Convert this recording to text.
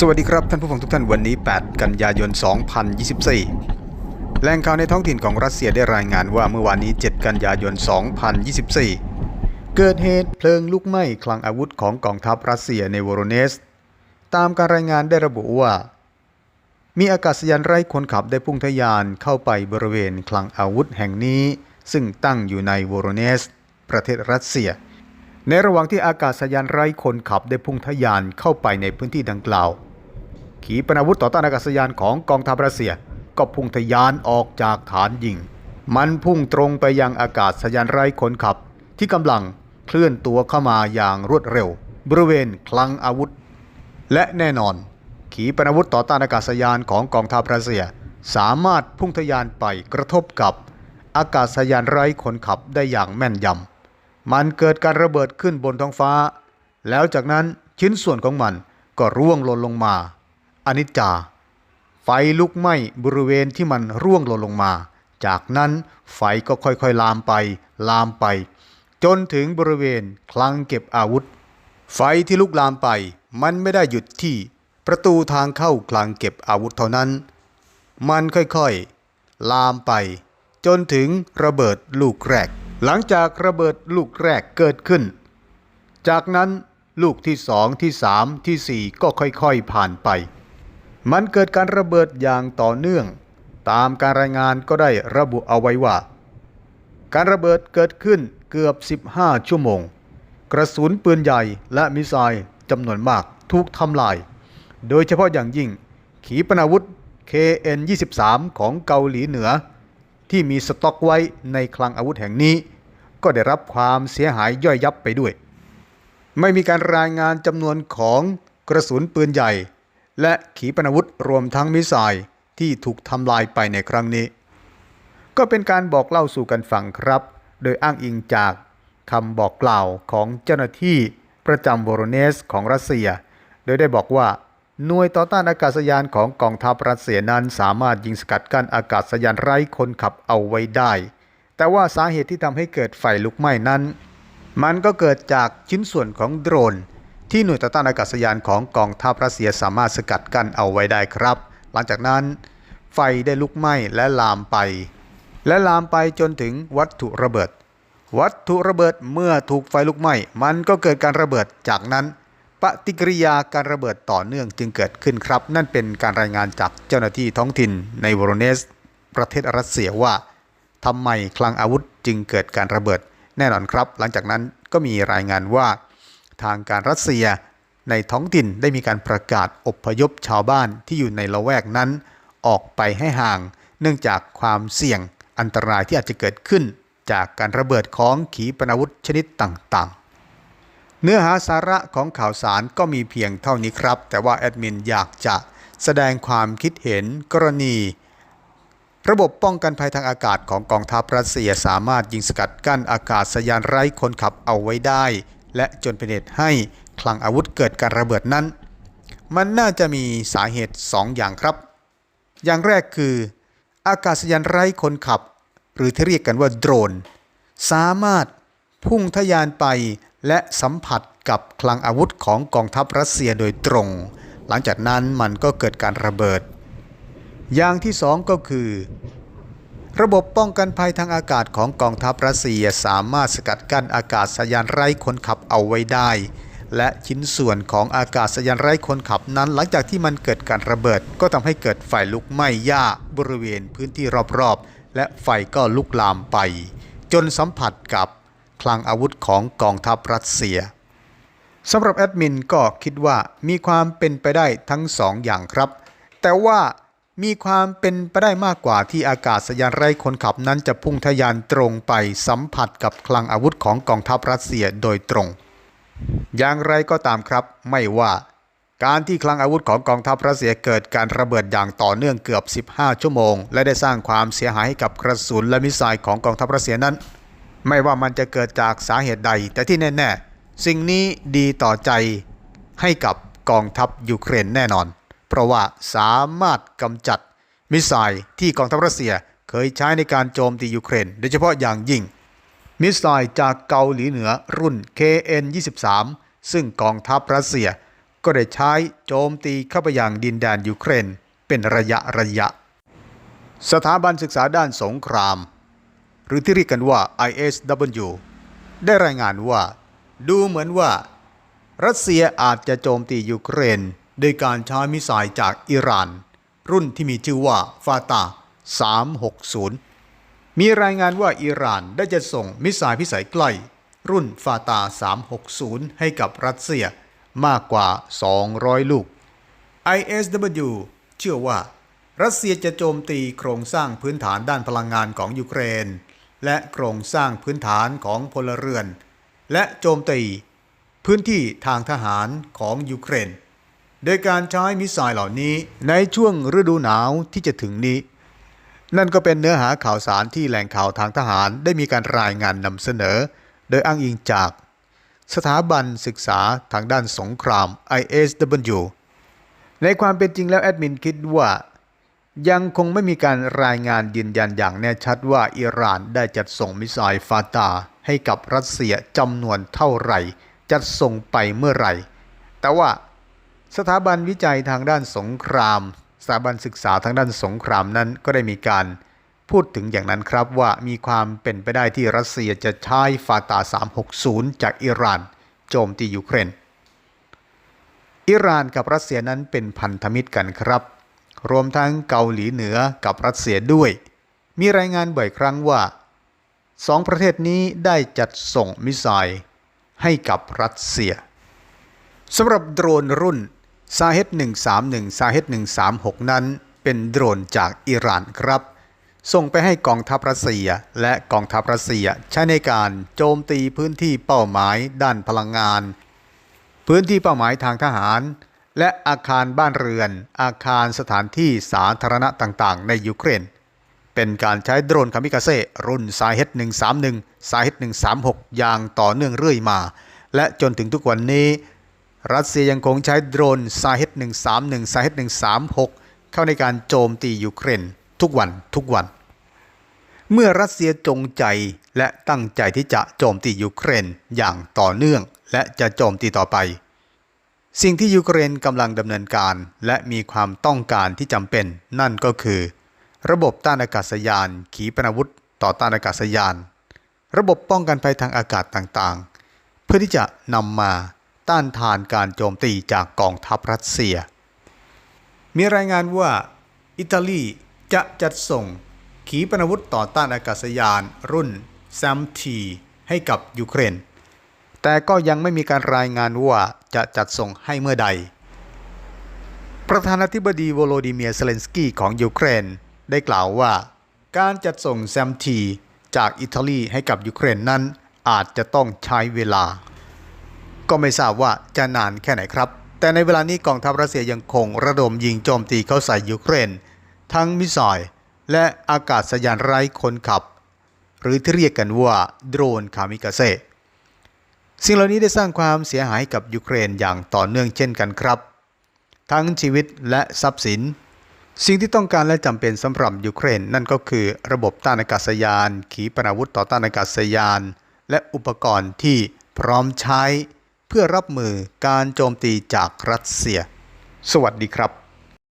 สวัสดีครับท่านผู้ฟังทุกท่านวันนี้ 8 กันยายน 2024 แหล่งข่าวในท้องถิ่นของรัสเซียได้รายงานว่าเมื่อวานนี้ 7 กันยายน 2024 เกิดเหตุเพลิงลุกไหม้คลังอาวุธของกองทัพรัสเซียในโวโรเนส ตามการรายงานได้ระบุว่า มีอากาศยานไร้คนขับได้พุ่งทะยานเข้าไปบริเวณคลังอาวุธแห่งนี้ ซึ่งตั้งอยู่ในโวโรเนส ประเทศรัสเซียในระหว่างที่อากาศยานไร้คนขับได้พุ่งทะยานเข้าไปในพื้นที่ดังกล่าว ขีปนาวุธต่อต้านอากาศยานของกองทัพรัสเซีย ก็พุ่งทะยานออกจากฐานยิง มันพุ่งตรงไปยังอากาศยานไร้คนขับ ที่กำลังเคลื่อนตัวเข้ามาอย่างรวดเร็ว บริเวณคลังอาวุธ และแน่นอน ขีปนาวุธต่อต้านอากาศยานของกองทัพรัสเซีย สามารถพุ่งทะยานไปกระทบกับ อากาศยานไร้คนขับได้อย่างแม่นยำมันเกิดการระเบิดขึ้นบนท้องฟ้า แล้วจากนั้นชิ้นส่วนของมันก็ร่วงหล่นลงมา อนิจจา ไฟลุกไหม้บริเวณที่มันร่วงหล่นลงมา จากนั้นไฟก็ค่อยๆลามไป ลามไป จนถึงบริเวณคลังเก็บอาวุธ ไฟที่ลุกลามไป มันไม่ได้หยุดที่ประตูทางเข้าคลังเก็บอาวุธเท่านั้น มันค่อยๆ ลามไป จนถึงระเบิดลูกแรก หลังจากระเบิดลูกแรกเกิดขึ้น จากนั้นลูกที่สองที่สามที่สี่ก็ค่อยๆผ่านไป มันเกิดการระเบิดอย่างต่อเนื่อง ตามการรายงานก็ได้ระบุเอาไว้ว่า การระเบิดเกิดขึ้นเกือบ 15 ชั่วโมง กระสุนปืนใหญ่และมิสไซล์จำนวนมากถูกทำลาย โดยเฉพาะอย่างยิ่ง ขีปนาวุธ KN-23 ของเกาหลีเหนือ ที่มีสต็อกไว้ในคลังอาวุธแห่งนี้ ก็ได้รับความเสียหายย่อยยับไปด้วย ไม่มีการรายงานจำนวนของกระสุนปืนใหญ่ และขีปนาวุธรวมทั้งมิสไซล์ที่ถูกทำลายไปในครั้งนี้ ก็เป็นการบอกเล่าสู่กันฟังครับ โดยอ้างอิงจากคำบอกกล่าวของเจ้าหน้าที่ประจำโวโรเนสของรัสเซีย โดยได้บอกว่าหน่วยต่อต้านอากาศยานของกองทัพรัสเซียนั้นสามารถยิงสกัดกั้นอากาศยานไร้คนขับเอาไว้ได้ แต่ว่าสาเหตุที่ทำให้เกิดไฟลุกไหม้นั้น มันก็เกิดจากชิ้นส่วนของโดรน ที่หน่วยต่อต้านอากาศยานของกองทัพรัสเซียสามารถสกัดกั้นเอาไว้ได้ครับ หลังจากนั้น ไฟได้ลุกไหม้และลามไป และลามไปจนถึงวัตถุระเบิด วัตถุระเบิดเมื่อถูกไฟลุกไหม้มันก็เกิดการระเบิดจากนั้น ปฏิกิริยาการระเบิดต่อเนื่องจึงเกิดขึ้นครับ นั่นเป็นการรายงานจากเจ้าหน้าที่ท้องถิ่นในโวโรเนส ประเทศรัสเซียว่าทำไมคลังอาวุธจึงเกิดการระเบิด แน่นอนครับ หลังจากนั้นก็มีรายงานว่า ทางการรัสเซีย ในท้องถิ่นได้มีการประกาศอบพยพชาวบ้านที่อยู่ในละแวกนั้น ออกไปให้ห่าง เนื่องจากความเสี่ยงอันตรายที่อาจจะเกิดขึ้น จากการระเบิดของขีปนาวุธชนิดต่างๆ เนื้อหาสาระของข่าวสารก็มีเพียงเท่านี้ครับ แต่ว่าแอดมินอยากจะแสดงความคิดเห็นกรณีระบบป้องกันภัยทางอากาศของกองทัพรัสเซียสามารถยิงสกัดกั้นอากาศยานไร้คนขับเอาไว้ได้ และจนเป็นเหตุให้คลังอาวุธเกิดการระเบิดนั้น มันน่าจะมีสาเหตุ 2 อย่างครับ อย่างแรกคือ อากาศยานไร้คนขับ หรือที่เรียกกันว่าโดรน สามารถพุ่งทะยานไปและสัมผัสกับคลังอาวุธของกองทัพรัสเซียโดยตรง หลังจากนั้นมันก็เกิดการระเบิด อย่างที่สองก็คือ ระบบป้องกันภัยทางอากาศของกองทัพรัสเซียสามารถสกัดกั้นอากาศยานไร้คนขับเอาไว้ได้ และชิ้นส่วนของอากาศยานไร้คนขับนั้นหลังจากที่มันเกิดการระเบิด ก็ทำให้เกิดไฟลุกไหม้หญ้าบริเวณพื้นที่รอบๆ และไฟก็ลุกลามไป จนสัมผัสกับคลังอาวุธของกองทัพรัสเซียสำหรับแอดมินก็คิดว่ามีความเป็นไปได้ทั้งสองอย่างครับ แต่ว่า มีความเป็นไปได้มากกว่าที่อากาศยานไร้คนขับนั้นจะพุ่งทะยานตรงไปสัมผัสกับคลังอาวุธของกองทัพรัสเซียโดยตรง อย่างไรก็ตามครับ ไม่ว่า การที่คลังอาวุธของกองทัพรัสเซียเกิดการระเบิดอย่างต่อเนื่องเกือบ 15 ชั่วโมง และได้สร้างความเสียหายให้กับกระสุนและมิสไซล์ของกองทัพรัสเซียนั้น ไม่ว่ามันจะเกิดจากสาเหตุใด แต่ที่แน่ ๆ สิ่งนี้ดีต่อใจให้กับกองทัพยูเครนแน่นอน เพราะว่าสามารถกำจัดมิสไซล์ที่กองทัพรัสเซียเคยใช้ในการโจมตียูเครน โดยเฉพาะอย่างยิ่ง มิสไซล์จากเกาหลีเหนือรุ่น KN-23 ซึ่งกองทัพรัสเซีย ก็ได้ใช้โจมตีเข้าไปยังดินแดนยูเครน เป็นระยะระยะ สถาบันศึกษาด้านสงคราม หรือที่เรียกกันว่า ISW ได้รายงานว่า ดูเหมือนว่า รัสเซียอาจจะโจมตียูเครน โดยการใช้มิสไซล์จากอิหร่าน รุ่นที่มีชื่อว่าฟาตา 360 มีรายงานว่าอิหร่านได้จะส่งมิสไซล์พิสัยใกล้ รุ่นฟาตา 360 ให้กับรัสเซียมากกว่า 200 ลูก ISW เชื่อว่า รัสเซียจะโจมตีโครงสร้างพื้นฐานด้านพลังงานของยูเครน และโครงสร้างพื้นฐานของพลเรือน และโจมตีพื้นที่ทางทหารของยูเครน โดยการใช้มิสไซล์เหล่านี้ในช่วงฤดูหนาวที่จะถึงนี้ นั่นก็เป็นเนื้อหาข่าวสารที่แหล่งข่าวทางทหารได้มีการรายงานนำเสนอ โดยอ้างอิงจาก สถาบันศึกษาทางด้านสงคราม ISW ในความเป็นจริงแล้วแอดมินคิดว่า ยังคงไม่มีการรายงานยืนยันอย่างแน่ชัดว่าอิหร่านได้จัดส่งมิสไซล์ฟาตาให้กับรัสเซียจำนวนเท่าไหร่ จัดส่งไปเมื่อไหร่ แต่ว่า สถาบันวิจัยทางด้านสงคราม สถาบันศึกษาทางด้านสงครามนั้นก็ได้มีการพูดถึงอย่างนั้นครับว่ามีความเป็นไปได้ที่รัสเซียจะใช้ฟาตา 360 จากอิหร่าน โจมตียูเครน อิหร่านกับรัสเซียนั้นเป็นพันธมิตรกันครับ รวมทั้งเกาหลีเหนือกับรัสเซียด้วย มีรายงานบ่อยครั้งว่าสองประเทศนี้ได้จัดส่งมิสไซล์ให้กับรัสเซียสำหรับโดรนรุ่น ซาเฮต131ซาเฮต136 นั้น เป็นโดรนจากอิหร่านครับ ส่งไปให้กองทัพรัสเซีย และกองทัพรัสเซียใช้ในการโจมตีพื้นที่เป้าหมายด้านพลังงาน พื้นที่เป้าหมายทางทหาร และอาคารบ้านเรือน อาคารสถานที่สาธารณะต่างๆ ในยูเครน เป็นการใช้โดรนคามิกาเซ่รุ่นซาเฮต131ซาเฮต136 อย่างต่อเนื่องเรื่อยมา และจนถึงทุกวันนี้ รัสเซียยังคงใช้โดรนซาเฮต131ซาเฮต136 เข้าในการโจมตียูเครนทุกวันทุกวัน เมื่อรัสเซียจงใจและตั้งใจที่จะโจมตียูเครนอย่างต่อเนื่องและจะโจมตีต่อไป สิ่งที่ยูเครนกำลังดำเนินการและมีความต้องการที่จำเป็น นั่นก็คือ ระบบต้านอากาศยาน ขีปนาวุธ ต่อต้านอากาศยาน ระบบป้องกันภัยทางอากาศต่างๆ เพื่อที่จะนำมา ต้านทานการโจมตีจากกองทัพรัสเซีย มีรายงานว่าอิตาลีจะจัดส่งขีปนาวุธต่อต้านอากาศยานรุ่นแซมทีให้กับยูเครน แต่ก็ยังไม่มีการรายงานว่าจะจัดส่งให้เมื่อใด ประธานาธิบดีโวโลดิเมียเซเลนสกี้ของยูเครนได้กล่าวว่า การจัดส่งแซมทีจากอิตาลีให้กับยูเครนนั้นอาจจะต้องใช้เวลา ก็ไม่ทราบว่าจะนานแค่ไหนครับ แต่ในเวลานี้กองทัพรัสเซียยังคงระดมยิงโจมตีเข้าใส่ยูเครน ทั้งมิสไซล์และอากาศยานไร้คนขับ หรือที่เรียกกันว่าโดรนคามิกาเซสิ่งเหล่านี้ได้สร้างความเสียหายกับยูเครนอย่างต่อเนื่องเช่นกันครับ ทั้งชีวิตและทรัพย์สิน สิ่งที่ต้องการและจำเป็นสำหรับยูเครน นั่นก็คือระบบต้านอากาศยาน ขีปนาวุธต่อต้านอากาศยาน และอุปกรณ์ที่พร้อมใช้ เพื่อรับมือการโจมตีจากรัสเซีย สวัสดีครับ